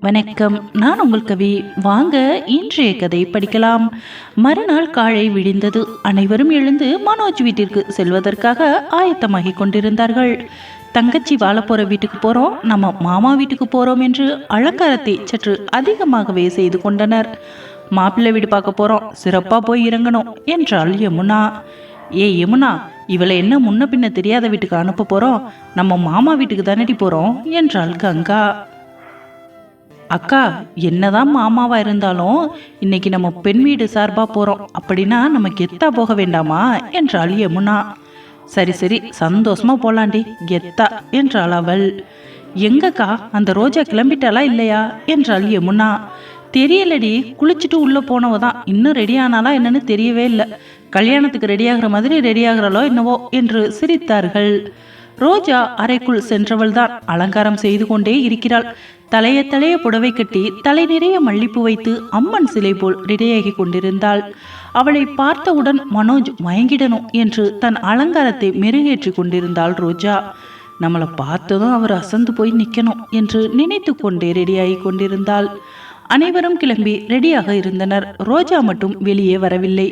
வணக்கம். நான் உங்கள் கவி. வாங்க இன்றைய கதை படிக்கலாம். மறுநாள் காலை விடிந்தது. அனைவரும் எழுந்து மனோஜ் வீட்டிற்கு செல்வதற்காக ஆயத்தமாகிக் கொண்டிருந்தார்கள். தங்கச்சி வாழப்போகிற வீட்டுக்கு போறோம். நம்ம மாமா வீட்டுக்கு போறோம் என்று அலங்காரத்தை சற்று அதிகமாகவே செய்து கொண்டனர். மாப்பிள்ளை வீடு பார்க்க போறோம். சிறப்பா போய் இறங்கணும் என்றாள் யமுனா. ஏ யமுனா இவளை என்ன முன்ன பின்ன தெரியாத வீட்டுக்கு அனுப்ப போறோம்? நம்ம மாமா வீட்டுக்கு தானடி போறோம்? என்றாள் கங்கா. அக்கா என்னதான் மாமாவா இருந்தாலும் இன்னைக்கு நம்ம பெண் வீடு சார்பா போறோம். அப்படின்னா நம்ம கெத்தா போக வேண்டாமா? என்றாள் யமுனா சரி சரி சந்தோஷமா போலாண்டி கெத்தா என்றாள் அவள். எங்கக்கா அந்த ரோஜா கிளம்பிட்டாளா இல்லையா? என்றாள் யமுனா தெரியலடி குளிச்சுட்டு உள்ள போனவ தான். இன்னும் ரெடி ஆனாலா என்னன்னு தெரியவே இல்லை. கல்யாணத்துக்கு ரெடி மாதிரி ரெடி ஆகுறாளோ என்னவோ என்று சிரித்தார்கள். ரோஜா அறைக்குள் சென்றவள்தான் அலங்காரம் செய்து கொண்டே இருக்கிறாள். தலைய தலைய புடவை கட்டி தலை நிறைய மல்லிப்பு வைத்து அம்மன் சிலை போல் ரெடியாகி கொண்டிருந்தாள். அவளை பார்த்தவுடன் மனோஜ் மயங்கிடணும் என்று தன் அலங்காரத்தை மெருகேற்றி கொண்டிருந்தாள் ரோஜா. நம்மளை பார்த்ததும் அவர் அசந்து போய் நிற்கணும் என்று நினைத்து கொண்டே ரெடியாகி கொண்டிருந்தாள். அனைவரும் கிளம்பி ரெடியாக இருந்தனர். ரோஜா மட்டும் வெளியே வரவில்லை.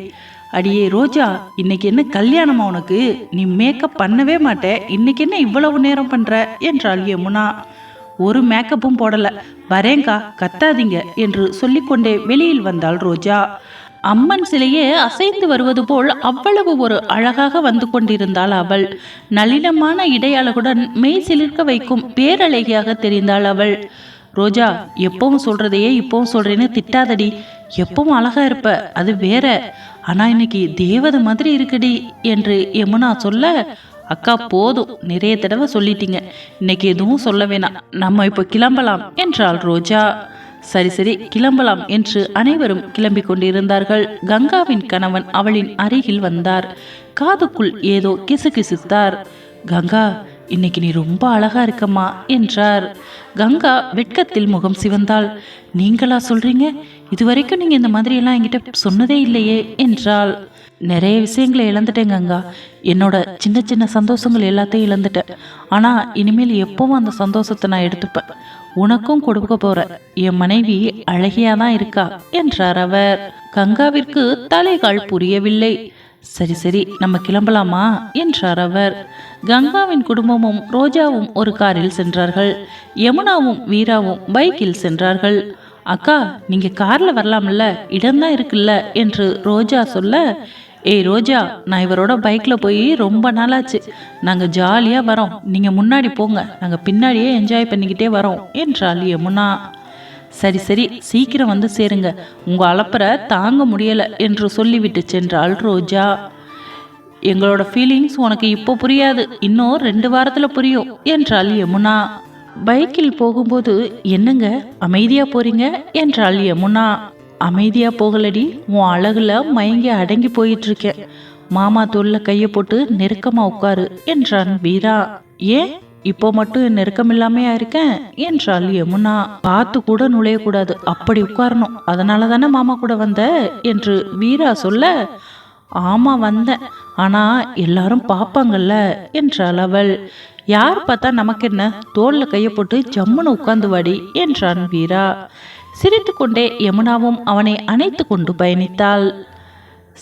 அடியே ரோஜா இன்னைக்கு என்ன கல்யாணமா உனக்கு? நீ மேக்கப் பண்ணவே மாட்ட. இன்னைக்கு என்ன இவ்வளவு நேரம் பண்ற? என்றாள் யமுனா. ஒரு மேக்கப்பும் போடல. வரேங்கா கத்தாதீங்க என்று சொல்லிக்கொண்டே வெளியில் வந்தாள் ரோஜா. அம்மன் சிலையே அசைந்து வருவது போல் அவ்வளவு ஒரு அழகாக வந்து கொண்டிருந்தாள் அவள். நளினமான இடையழகுடன் மெய் சிலிர்க்க வைக்கும் பேரழகியாக தெரிந்தாள் அவள். ரோஜா எப்பவும் சொல்றதையே இப்பவும் சொல்றேன்னு திட்டாதடி. எப்பவும் அழகா இருப்ப அது வேற. ஆனா இன்னைக்கு தேவதை மாதிரி இருக்குடி என்று யமுனா சொல்ல அக்கா போதும். நிறைய தடவை சொல்லிட்டீங்க. இன்னைக்கு எதுவும் சொல்ல வேணாம். நம்ம இப்போ கிளம்பலாம் என்றாள் ரோஜா. சரி சரி. கிளம்பலாம் என்று அனைவரும் கிளம்பிக் கொண்டிருந்தார்கள். கங்காவின் கணவன் அவளின் அருகில் வந்தார். காதுக்குள் ஏதோ கிசுகிசுத்தார் கங்கா இன்னைக்கு நீ ரொம்ப அழகா இருக்கம்மா என்றார். கங்கா வெட்கத்தில் முகம் சிவந்தாள். நீங்களா சொல்றீங்க? இதுவரைக்கும் நீங்க இந்த மாதிரி எல்லாம் என்கிட்ட சொன்னதே இல்லையே என்றாள். நிறைய விஷயங்களை இழந்துட்டேன் கங்கா. என்னோட சின்ன சின்ன சந்தோஷங்கள் எல்லாத்தையும் இழந்துட்டேன். ஆனா இனிமேல் எப்பவும் அந்த சந்தோஷத்தை நான் எடுத்துப்பேன். உனக்கும் கொடுக்க போற என் மனைவி அழகியா தான் இருக்கா என்றார் அவர். கங்காவிற்கு தலைகால் புரியவில்லை. சரி சரி நம்ம கிளம்பலாமா என்றார் அவர். கங்காவின் குடும்பமும் ரோஜாவும் ஒரு காரில் சென்றார்கள். யமுனாவும் வீராவும் பைக்கில் சென்றார்கள். அக்கா நீங்க கார்ல வரலாம்ல? இடம்தான் இருக்குல்ல? என்று ரோஜா சொல்ல ஏய் ரோஜா நான் இவரோட பைக்ல போய் ரொம்ப நாளாச்சு. நாங்க ஜாலியா வரோம். நீங்க முன்னாடி போங்க. நாங்க பின்னாடியே என்ஜாய் பண்ணிக்கிட்டே வரோம் என்றாள் யமுனா. சரி சரி சீக்கிரம் வந்து சேருங்க. உங்க அலப்பறை தாங்க முடியல என்று சொல்லிவிட்டு சென்றாள் ரோஜா. எங்களோட ஃபீலிங்ஸ் உனக்கு இப்போ புரியாது. இன்னும் ரெண்டு வாரத்தில் புரியும் என்றாள் யமுனா. பைக்கில் போகும்போது என்னங்க அமைதியாக போறீங்க? என்றாள் யமுனா. அமைதியாக போகலடி உன் அழகுல மயங்கி அடங்கி போயிட்டு இருக்கேன் மாமா தோல்ல கையை போட்டு நெருக்கமாக உட்காரு என்றான் வீரா. ஏன்? இப்போ மட்டும் நெருக்கம் இல்லாமையா இருக்கேன்? என்றாள் யமுனா. பார்த்து கூட நுழையக்கூடாது அப்படி உட்காரணும். அதனால தானே மாமா கூட வந்த? என்று வீரா சொல்ல ஆமாம் வந்தேன். ஆனால் எல்லாரும் பார்ப்பாங்கல்ல என்றாள் அவள் யார் பார்த்தா நமக்கு என்ன தோளில் கையை போட்டு ஜம்முன்னு உட்காந்து வாடி என்றான் வீரா. சிரித்துக்கொண்டே யமுனாவும் அவனை அணைத்து கொண்டு பயணித்தாள்.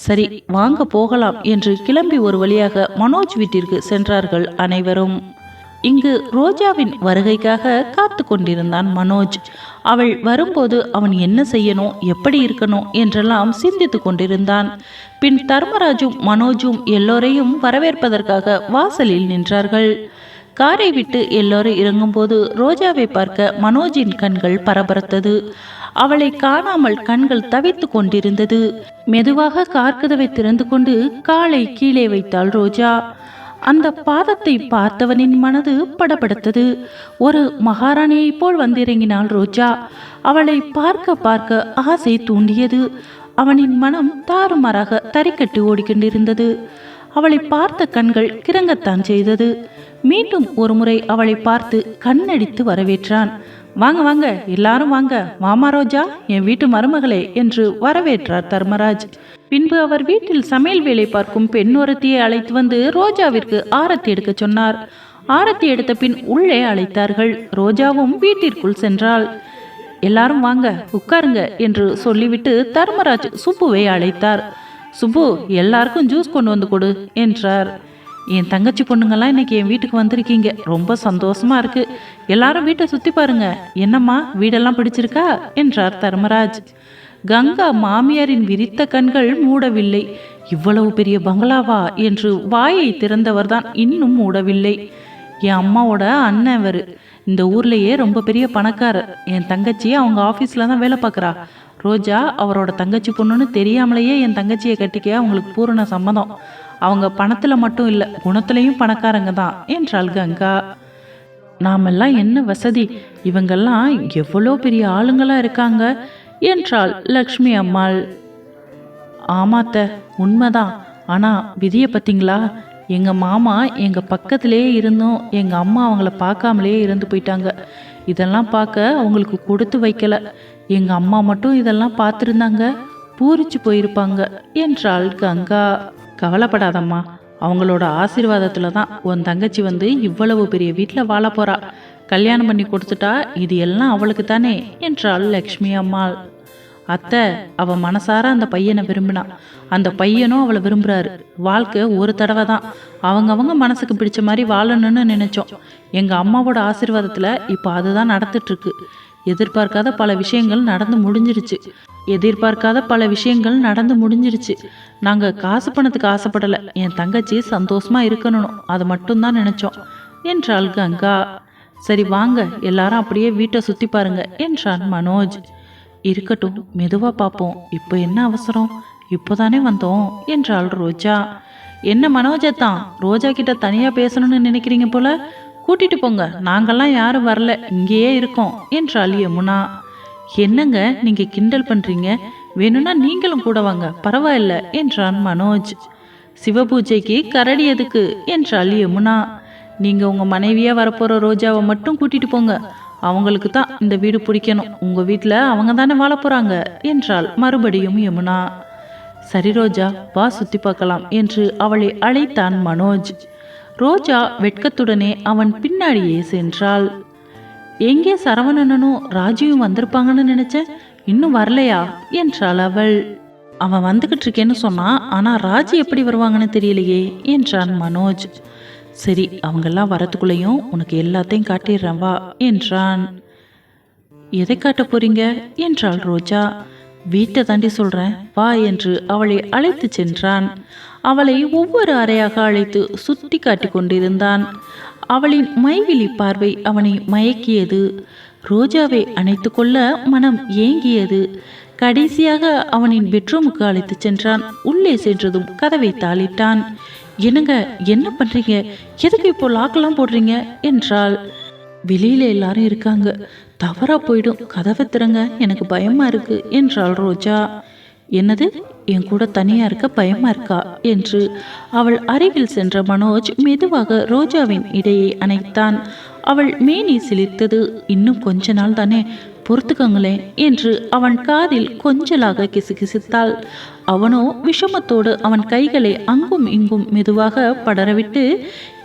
சரி வாங்க போகலாம் என்று கிளம்பி ஒரு வழியாக மனோஜ் வீட்டிற்கு சென்றார்கள் அனைவரும். இங்கு ரோஜாவின் வருகைக்காக காத்து கொண்டிருந்தான் மனோஜ். அவள் வரும்போது அவன் என்ன செய்யணும் எப்படி இருக்கணும் என்றெல்லாம் சிந்தித்து கொண்டிருந்தான். பின் தர்மராஜும் மனோஜும் எல்லோரையும் வரவேற்பதற்காக வாசலில் நின்றார்கள். காரை விட்டு எல்லோரும் இறங்கும்போது ரோஜாவை பார்க்க மனோஜின் கண்கள் பரபரத்தது. அவளை காணாமல் கண்கள் தவித்து கொண்டிருந்தது. மெதுவாக கார்கதவை திறந்து கொண்டு காலை கீழே வைத்தாள் ரோஜா. அந்த பாதத்தை பார்த்தவனின் மனது படபடுத்தது. ஒரு மகாராணியைப் போல் வந்திறங்கினாள் ரோஜா. அவளை பார்க்க பார்க்க ஆசை தூண்டியது. அவனின் மனம் தாறுமாறாக தறிக்கட்டு ஓடிக்கொண்டிருந்தது. அவளை பார்த்த கண்கள் கிறங்கத்தான் செய்தது. மீண்டும் ஒருமுறை அவளை பார்த்து கண்ணடித்து வரவேற்றான். வாங்க வாங்க எல்லாரும் வாங்க. மாமா ரோஜா என் வீட்டு மருமகளே என்று வரவேற்றார் தர்மராஜ். பின்பு அவர் வீட்டில் சமையல் வேலை பார்க்கும் பெண் ஒருத்தியை அழைத்து வந்து ரோஜாவிற்கு ஆரத்தி எடுக்க சொன்னார். ஆரத்தி எடுத்த பின் உள்ளே அழைத்தார்கள். ரோஜாவும் வீட்டிற்குள் சென்றாள். எல்லாரும் வாங்க உட்காருங்க என்று சொல்லிவிட்டு தர்மராஜ் சுப்புவை அழைத்தார். சுப்பு எல்லாருக்கும் ஜூஸ் கொண்டு வந்து கொடு என்றார். என் தங்கச்சி பொண்ணுங்கெல்லாம் இன்னைக்கு என் வீட்டுக்கு வந்திருக்கீங்க. ரொம்ப சந்தோஷமா இருக்கு. எல்லாரும் வீட்டை சுத்தி பாருங்க. என்னம்மா வீடெல்லாம் பிடிச்சிருக்கா? என்றார் தர்மராஜ். கங்கா மாமியாரின் விரித்த கண்கள் மூடவில்லை. இவ்வளவு பெரிய பங்களாவா? என்று வாயை திறந்தவர்தான் இன்னும் மூடவில்லை. என் அம்மாவோட அண்ணன் அவர் இந்த ஊர்லேயே ரொம்ப பெரிய பணக்காரர். என் தங்கச்சி அவங்க ஆஃபீஸில் தான் வேலை பார்க்குறா. ரோஜா அவரோட தங்கச்சி பொண்ணுன்னு தெரியாமலேயே என் தங்கச்சியை கட்டிக்க அவங்களுக்கு பூரண சம்மதம். அவங்க பணத்தில் மட்டும் இல்லை குணத்துலேயும் பணக்காரங்க தான் என்றாள் கங்கா. நாமெல்லாம் என்ன வசதி? இவங்கெல்லாம் எவ்வளோ பெரிய ஆளுங்களா இருக்காங்க என்றாள் லக்ஷ்மி அம்மாள். ஆமாத்த உண்மைதான். ஆனால் விதியை பார்த்தீங்களா எங்கள் மாமா எங்கள் பக்கத்திலே இருந்தும் எங்கள் அம்மா அவங்கள பார்க்காமலே இருந்து போயிட்டாங்க. இதெல்லாம் பார்க்க அவங்களுக்கு கொடுத்து வைக்கல. எங்கள் அம்மா மட்டும் இதெல்லாம் பார்த்துருந்தாங்க பூரிச்சு போயிருப்பாங்க என்றாள் கங்கா. கவலைப்படாதம்மா. அவங்களோட ஆசீர்வாதத்தில் தான் உன் தங்கச்சி வந்து இவ்வளவு பெரிய வீட்டில் வாழ போறா. கல்யாணம் பண்ணி கொடுத்துட்டா இது எல்லாம் அவளுக்கு தானே என்றாள் லக்ஷ்மி அம்மாள். அத்தை அவ மனசார அந்த பையனை விரும்பினா. அந்த பையனும் அவளை விரும்புறாரு. வாழ்க்கை ஒரு தடவை தான் அவங்கவங்க மனசுக்கு பிடிச்ச மாதிரி வாழணும்னு நினைச்சோம். எங்க அம்மாவோட ஆசீர்வாதத்துல இப்போ அதுதான் நடந்துட்டு இருக்கு. எதிர்பார்க்காத பல விஷயங்கள் நடந்து முடிஞ்சிருச்சு. எதிர்பார்க்காத பல விஷயங்கள் நடந்து முடிஞ்சிருச்சு. நாங்க காசு பணத்துக்கு ஆசைப்படல. என் தங்கச்சி சந்தோஷமா இருக்கணும். அதை மட்டும்தான் நினைச்சோம். என்றாள் கங்கா. சரி வாங்க. எல்லாரும் அப்படியே வீட்டை சுத்தி பாருங்க என்றான் மனோஜ். இருக்கட்டும் மெதுவா பார்ப்போம் இப்போ என்ன அவசரம்? இப்போதானே வந்தோம் என்றாள் ரோஜா. என்ன மனோஜத்தான் ரோஜா கிட்ட தனியா பேசணும்னு நினைக்கிறீங்க போல? கூட்டிட்டு போங்க. நாங்கள்லாம் யாரும் வரல. இங்கேயே இருக்கோம் என்றாள் யமுனா. என்னங்க நீங்க கிண்டல் பண்றீங்க? வேணும்னா நீங்களும் கூட வாங்க. பரவாயில்ல என்றான் மனோஜ். சிவபூஜைக்கு கரடி எதுக்கு? என்றாள் யமுனா. நீங்க உங்க மனைவியா வரப்போற ரோஜாவை மட்டும் கூட்டிட்டு போங்க. அவங்களுக்கு தான் இந்த வீடு பிடிக்கணும். உங்க வீட்டில் அவங்க தானே வாழ போறாங்க என்றாள் மறுபடியும் யமுனா. சரி ரோஜா வா சுத்தி பார்க்கலாம் என்று அவளை அழைத்தான் மனோஜ். ரோஜா வெட்கத்துடனே அவன் பின்னாடியே சென்றாள். எங்கே சரவணனும் ராஜியும் வந்திருப்பாங்கன்னு நினைச்சேன் இன்னும் வரலையா? என்றாள் அவள். அவன் வந்துகிட்டு இருக்கேன்னு சொன்னான் ஆனா ராஜி எப்படி வருவாங்கன்னு தெரியலையே என்றான் மனோஜ். சரி அவங்கெல்லாம் வரத்துக்குள்ளேயும் உனக்கு எல்லாத்தையும் காட்டிடுறேன் வா என்றான். எதை காட்ட போறீங்க? என்றாள் ரோஜா. வீட்டை தாண்டி சொல்றேன் வா என்று அவளை அழைத்து சென்றான். அவளை ஒவ்வொரு அறையாக அழைத்து சுட்டி காட்டி கொண்டிருந்தான். அவளின் மைவிழி பார்வை அவனை மயக்கியது. ரோஜாவை அணைத்து கொள்ள மனம் ஏங்கியது. கடைசியாக அவனின் பெட்ரூமுக்கு அழைத்து சென்றான். உள்ளே சென்றதும் கதவை தாளிட்டான். என்னங்க என்ன பண்றீங்க? எதுக்கு இப்போ லாக்கெல்லாம் போடுறீங்க? என்றாள். வெளியில எல்லாரும் இருக்காங்க. தவறா போயிடும். கதவை திறங்க எனக்கு பயமா இருக்கு என்றாள் ரோஜா. என்னது? என் கூட தனியா இருக்க பயமா இருக்கா என்று அவள் அருகில் சென்ற மனோஜ் மெதுவாக ரோஜாவின் இடையை அணைத்தான். அவள் மேனி சிலிர்த்தது இன்னும் கொஞ்ச நாள் தானே பொறுத்துக்கங்களேன் என்று அவன் காதில் கொஞ்சலாக கிசுகிசுத்தாள். அவனோ விஷமத்தோடு அவன் கைகளை அங்கும் இங்கும் மெதுவாக படரவிட்டு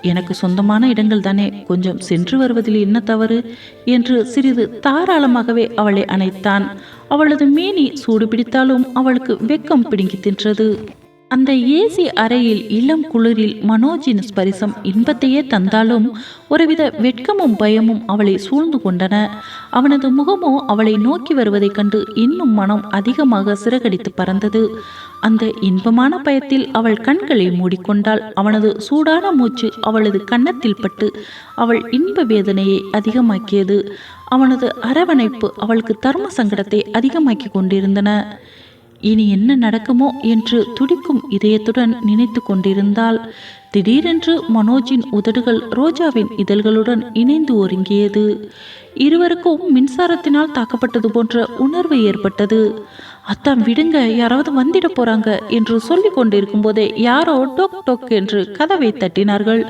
எனக்கு சொந்தமான இடங்கள் தானே கொஞ்சம் சென்று வருவதில் என்ன தவறு? என்று சிறிது தாராளமாகவே அவளை அணைத்தான். அவளது மேனி சூடு பிடித்தாலும் அவளுக்கு வெக்கம் பிடுங்கி தின்றது. அந்த ஏசி அறையில் இளம் குளிரில் மனோஜின் ஸ்பரிசம் இன்பத்தையே தந்தாலும் ஒருவித வெட்கமும் பயமும் அவளை சூழ்ந்து கொண்டன. அவனது முகமோ அவளை நோக்கி வருவதைக் கண்டு இன்னும் மனம் அதிகமாக சிறகடித்து பறந்தது. அந்த இன்பமான பயத்தில் அவள் கண்களை மூடிக்கொண்டாள். அவனது சூடான மூச்சு அவளது கன்னத்தில் பட்டு அவள் இன்ப வேதனையை அதிகமாக்கியது. அவனது அரவணைப்பு அவளுக்கு தர்ம சங்கடத்தை அதிகமாக்கி கொண்டிருந்தன. இனி என்ன நடக்குமோ என்று துடிக்கும் இதயத்துடன் நினைத்து கொண்டிருந்தால் திடீரென்று மனோஜின் உதடுகள் ரோஜாவின் இதழ்களுடன் இணைந்து ஒருங்கியது. இருவருக்கும் மின்சாரத்தினால் தாக்கப்பட்டது போன்ற உணர்வு ஏற்பட்டது. அத்தான் விடுங்க யாராவது வந்திட போறாங்க என்று சொல்லி கொண்டிருக்கும் போதே யாரோ டொக் டொக் என்று கதவை தட்டினார்கள்.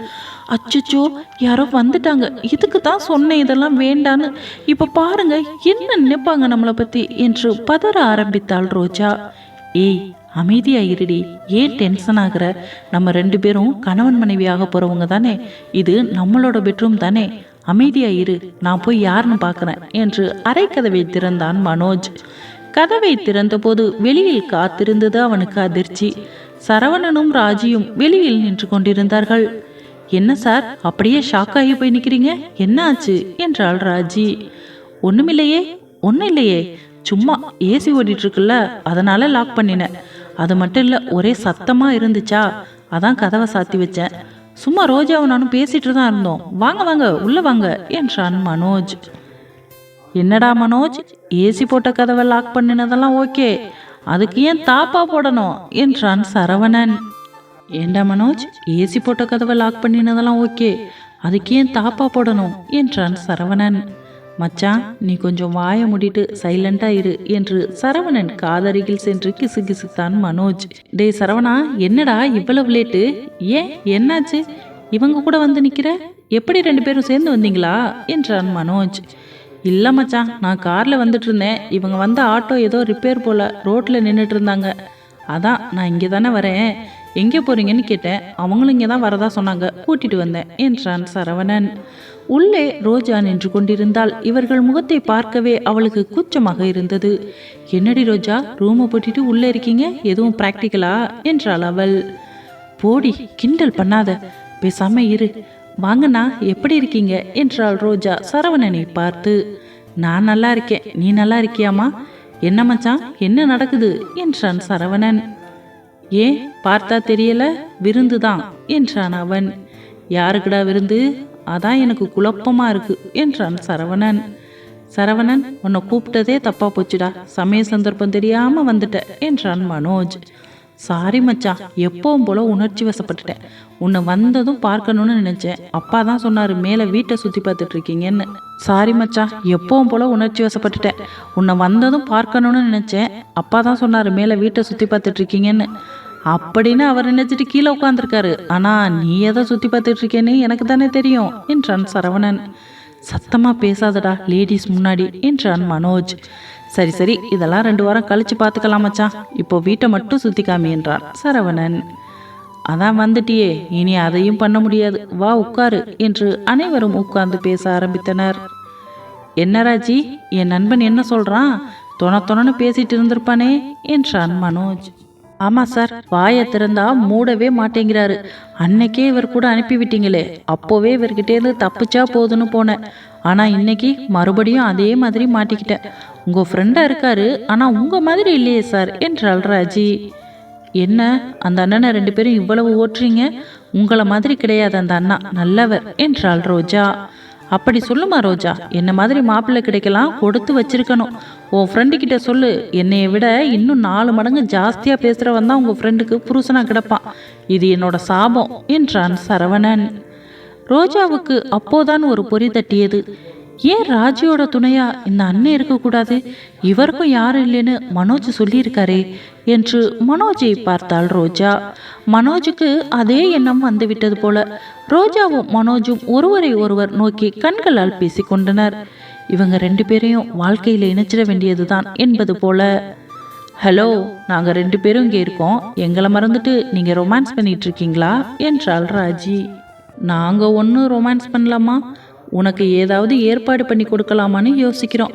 அச்சச்சோ யாரோ வந்துட்டாங்க. இதுக்கு தான் சொன்னேன் இதெல்லாம் வேண்டான்னு. இப்போ பாருங்க என்ன நினைப்பாங்க நம்மளை பத்தி? என்று பதற ஆரம்பித்தாள் ரோஜா. ஏய் அமைதியாயிருடி. ஏன் டென்ஷன் ஆகிற? நம்ம ரெண்டு பேரும் கணவன் மனைவியாக போகிறவங்க தானே. இது நம்மளோட பெட்ரூம் தானே. அமைதியாயிரு. நான் போய் யாருன்னு பார்க்குறேன் என்று அரைக்கதவை திறந்தான் மனோஜ். கதவை திறந்தபோது வெளியில் காத்திருந்தது அவனுக்கு அதிர்ச்சி. சரவணனும் ராஜியும் வெளியில் நின்று கொண்டிருந்தார்கள். என்ன சார்? அப்படியே ஷாக் ஆகி போய் நிற்கிறீங்க என்ன ஆச்சு? என்றாள் ராஜி. ஒன்றுமில்லையே ஒன்றும் இல்லையே. சும்மா ஏசி ஓடிட்டு இருக்குல்ல. அதனால லாக் பண்ணினேன். அது மட்டும் இல்லை ஒரே சத்தமாக இருந்துச்சா? அதான் கதவை சாத்தி வச்சேன். சும்மா ரோஜாவும் நானும் பேசிட்டு தான் இருந்தோம். வாங்க வாங்க உள்ள வாங்க என்றான் மனோஜ். என்னடா மனோஜ் ஏசி போட்ட கதவை லாக் பண்ணினதெல்லாம் ஓகே. அதுக்கு ஏன் தாப்பா போடணும்? என்றான் சரவணன். ஏண்டா மனோஜ் ஏசி போட்ட கதவை லாக் பண்ணினதெல்லாம் ஓகே. அதுக்கு ஏன் தாப்பா போடணும்? என்றான் சரவணன். மச்சான் நீ கொஞ்சம் வாயை முடிட்டு சைலண்டா இரு என்று சரவணன் காதருகில் சென்று கிசுகிசுத்தான் மனோஜ். டே சரவணா என்னடா இவ்வளவு லேட்டு ஏன் என்னாச்சு? இவங்க கூட வந்து நிக்கிற? எப்படி ரெண்டு பேரும் சேர்ந்து வந்தீங்களா? என்றான் மனோஜ். இல்லை மச்சான் நான் காரில் வந்துட்டு இருந்தேன் இவங்க வந்த ஆட்டோ ஏதோ ரிப்பேர் போல ரோட்டில் நின்றுட்டு இருந்தாங்க அதான் நான் இங்கே தானே வரேன். எங்கே போறீங்கன்னு கேட்டேன். அவங்களும் இங்கே தான் வரதா சொன்னாங்க. கூட்டிட்டு வந்தேன் என்றான் சரவணன். உள்ளே ரோஜா நின்று கொண்டிருந்தால் இவர்கள் முகத்தை பார்க்கவே அவளுக்கு கூச்சமாக இருந்தது. என்னடி ரோஜா ரூமை போட்டுட்டு உள்ளே இருக்கீங்க? எதுவும் ப்ராக்டிக்கலா என்றாள் அவள். போடி கிண்டல் பண்ணாத. பேசாம இரு. வாங்கண்ணா எப்படி இருக்கீங்க? என்றாள் ரோஜா சரவணனை பார்த்து. நான் நல்லா இருக்கேன். நீ நல்லா இருக்கியாமா என்ன மச்சான்? என்ன நடக்குது? என்றான் சரவணன். ஏன்? பார்த்தா தெரியல. விருந்துதான் என்றான் அவன். யாருக்குடா விருந்து? அதான் எனக்கு குழப்பமாக இருக்கு என்றான் சரவணன். சரவணன் உன்னை கூப்பிட்டதே தப்பா போச்சுடா. சமய சந்தர்ப்பம் தெரியாம வந்துட்ட என்றான் மனோஜ். சாரி மச்சான் எப்பவும் போல உணர்ச்சி வசப்பட்டுட்டேன். உன்னை வந்ததும் பார்க்கணும்னு நினைச்சேன். அப்பா தான் சொன்னாரு மேலே வீட்டை சுற்றி பார்த்துட்டு இருக்கீங்கன்னு. சாரி மச்சான் எப்பவும் போல உணர்ச்சி வசப்பட்டுட்டேன். உன்னை வந்ததும் பார்க்கணும்னு நினைச்சேன். அப்பா தான் சொன்னாரு மேலே வீட்டை சுற்றி பார்த்துட்டு இருக்கீங்கன்னு. அப்படின்னு அவர் நினைச்சிட்டு கீழே உட்காந்துருக்காரு ஆனா நீ எதை சுற்றி பார்த்துட்டு இருக்கேன்னு எனக்கு தானே தெரியும் என்றான் சரவணன். சத்தமா பேசாதடா லேடிஸ் முன்னாடி என்றான் மனோஜ். சரி சரி இதெல்லாம் ரெண்டு வாரம் கழிச்சு பார்த்துக்கலாம் மச்சான். இப்போ வீட்டை மட்டும் சுத்தி காமி என்றான் சரவணன். அதான் வந்துட்டியே இனி அதையும் பண்ண முடியாது. வா உட்காரு என்று அனைவரும் உட்கார்ந்து பேச ஆரம்பித்தனர். என்ன ராஜி என் நண்பன் என்ன சொல்றான்? தொண தொணன்னு பேசிட்டு இருந்திருப்பானே என்றான் மனோஜ். ஆமா சார் வாயை திறந்தா மூடவே மாட்டேங்கிறாரு. அன்னைக்கே இவர் கூட அனுப்பிவிட்டீங்களே அப்போவே இவர்கிட்ட இருந்து தப்பிச்சா போதுன்னு போனேன். ஆனா இன்னைக்கு மறுபடியும் அதே மாதிரி மாட்டிக்கிட்டேன். உங்க ஃப்ரெண்டா இருக்காரு ஆனா உங்க மாதிரி இல்லையே சார் என்றாள் ராஜி. என்ன அந்த அண்ணனை ரெண்டு பேரும் இவ்வளவு ஓட்டுறீங்க? உங்களை மாதிரி கிடையாது அந்த அண்ணா நல்லவர் என்றாள் ரோஜா. அப்படி சொல்லுமா ரோஜா? என்ன மாதிரி மாப்பிள்ளை கிடைக்கலாம் கொடுத்து வச்சிருக்கணும். உன் ஃப்ரெண்டு கிட்ட சொல்லு. என்னைய விட இன்னும் நாலு மடங்கு ஜாஸ்தியா பேசுறவன் தான் உங்க ஃப்ரெண்டுக்கு புருஷனா கிடப்பான். இது என்னோட சாபம் என்றான் சரவணன். ரோஜாவுக்கு அப்போதான் ஒரு பொறி தட்டியது. ஏன் ராஜியோட துணையா இந்த அண்ணன் இருக்கக்கூடாது? இவருக்கும் யாரும் இல்லைன்னு மனோஜ் சொல்லியிருக்காரே என்று மனோஜை பார்த்தாள் ரோஜா. மனோஜுக்கு அதே எண்ணம் வந்துவிட்டது போல ரோஜாவும் மனோஜும் ஒருவரை ஒருவர் நோக்கி கண்களால் பேசிக்கொண்டனர். இவங்க ரெண்டு பேரையும் வாழ்க்கையில் இணைச்சிட வேண்டியதுதான் என்பது போல. ஹலோ நாங்கள் ரெண்டு பேரும் இங்கே இருக்கோம். எங்களை மறந்துட்டு நீங்கள் ரொமான்ஸ் பண்ணிட்டு இருக்கீங்களா? என்றாள் ராஜி. நாங்கள் ஒன்றும் ரொமான்ஸ் பண்ணலாமா? உனக்கு ஏதாவது ஏற்பாடு பண்ணி கொடுக்கலாமான்னு யோசிக்கிறோம்.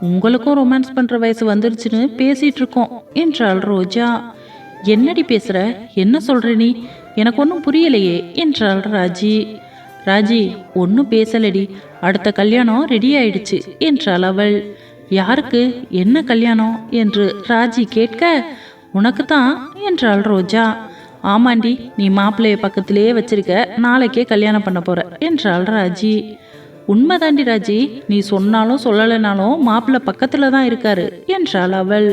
உங்களுக்கும் ரொமான்ஸ் பண்ணுற வயசு வந்துருச்சுன்னு பேசிட்டு இருக்கோம் என்றாள் ரோஜா. என்னடி பேசுற? என்ன சொல்ற நீ? எனக்கு ஒன்றும் புரியலையே என்றாள் ராஜி. ராஜி ஒன்றும் பேசலடி. அடுத்த கல்யாணம் ரெடி ஆயிடுச்சு என்றாள் அவள். யாருக்கு? என்ன கல்யாணம்? என்று ராஜி கேட்க உனக்கு தான் என்றாள் ரோஜா. ஆமாண்டி நீ மாப்பிள்ளைய பக்கத்திலேயே வச்சிருக்க நாளைக்கே கல்யாணம் பண்ண போற என்றாள் ராஜி. உண்மைதாண்டி ராஜி. நீ சொன்னாலும் சொல்லலைனாலும் மாப்பிள்ளை பக்கத்துல தான் இருக்காரு என்றாள் அவள்.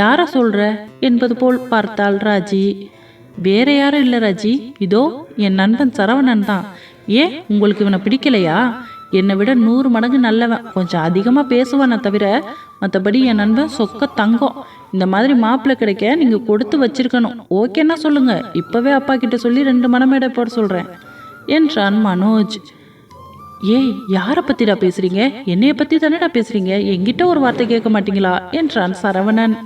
யார சொல்ற? என்பது போல் பார்த்தாள் ராஜி. வேற யாரும் இல்லை ராஜி. இதோ என் நண்பன் சரவணன் தான். ஏன் உங்களுக்கு இவனை பிடிக்கலையா? என்னை விட நூறு மடங்கு நல்லவன். கொஞ்சம் அதிகமாக பேசுவானே தவிர மற்றபடி என் நண்பன் சொக்க தங்கம். இந்த மாதிரி மாப்பிள்ளை கிடைக்க நீங்கள் கொடுத்து வச்சிருக்கணும். ஓகேன்னா சொல்லுங்க. இப்போவே அப்பா கிட்ட சொல்லி ரெண்டு மணமேடை போட சொல்கிறேன் என்றான் மனோஜ். ஏய் யாரை பத்திடா பேசுறீங்க? என்னைய பத்தி தானேடா பேசுறீங்க? என்கிட்ட ஒரு வார்த்தை கேட்க மாட்டீங்களா? என்றான் சரவணன்.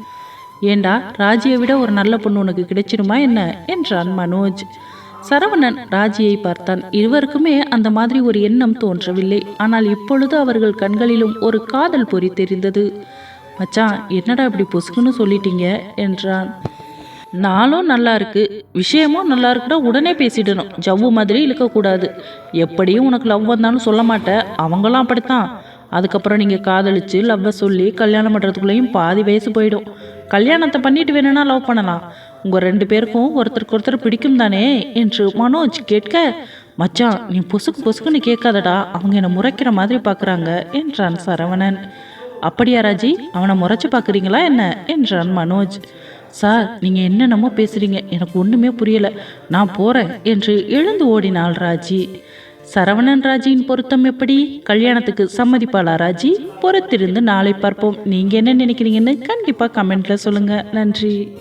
ஏண்டா ராஜியை விட ஒரு நல்ல பொண்ணு உனக்கு கிடைச்சிருமா என்ன? என்றான் மனோஜ். சரவணன் ராஜியை பார்த்தான். இருவருக்குமே அந்த மாதிரி ஒரு எண்ணம் தோன்றவில்லை. ஆனால் இப்பொழுது அவர்கள் கண்களிலும் ஒரு காதல் பொறி தெரிந்தது. மச்சான் என்னடா இப்படி பொசுக்குன்னு சொல்லிட்டீங்க? என்றான். நாளும் நல்லா இருக்கு. விஷயமும் நல்லா இருக்குன்னா உடனே பேசிடணும். ஜவ்வு மாதிரி இழுக்கக்கூடாது. எப்படியும் உனக்கு லவ் வந்தாலும் சொல்ல மாட்டேன் அவங்களும் அப்படித்தான். அதுக்கப்புறம் நீங்கள் காதலிச்சு லவ்வை சொல்லி கல்யாணம் பண்ணுறதுக்குள்ளேயும் பாதி வயசு போயிடும். கல்யாணத்தை பண்ணிட்டு வேணும்னா லவ் பண்ணலாம். உங்கள் ரெண்டு பேருக்கும் ஒருத்தருக்கு ஒருத்தர் பிடிக்கும் தானே என்று மனோஜ் கேட்க மச்சான் நீ பொசுக்கு பொசுக்குன்னு கேட்காதடா. அவங்க என்னை முறைக்கிற மாதிரி பார்க்குறாங்க என்றான் சரவணன். அப்படியா ராஜி? அவனை முறைச்சு பார்க்குறீங்களா என்ன? என்றான் மனோஜ். சார் நீங்கள் என்னென்னமோ பேசுகிறீங்க எனக்கு ஒன்றுமே புரியலை. நான் போகிறேன் என்று எழுந்து ஓடினாள் ராஜி. சரவணன் ராஜியின் பொருத்தம் எப்படி? கல்யாணத்துக்கு சம்மதிப்பாளா ராஜி? பொறுத்திருந்து நாளை பார்ப்போம். நீங்கள் என்ன நினைக்கிறீங்கன்னு கண்டிப்பாக கமெண்ட்டில் சொல்லுங்கள் நன்றி.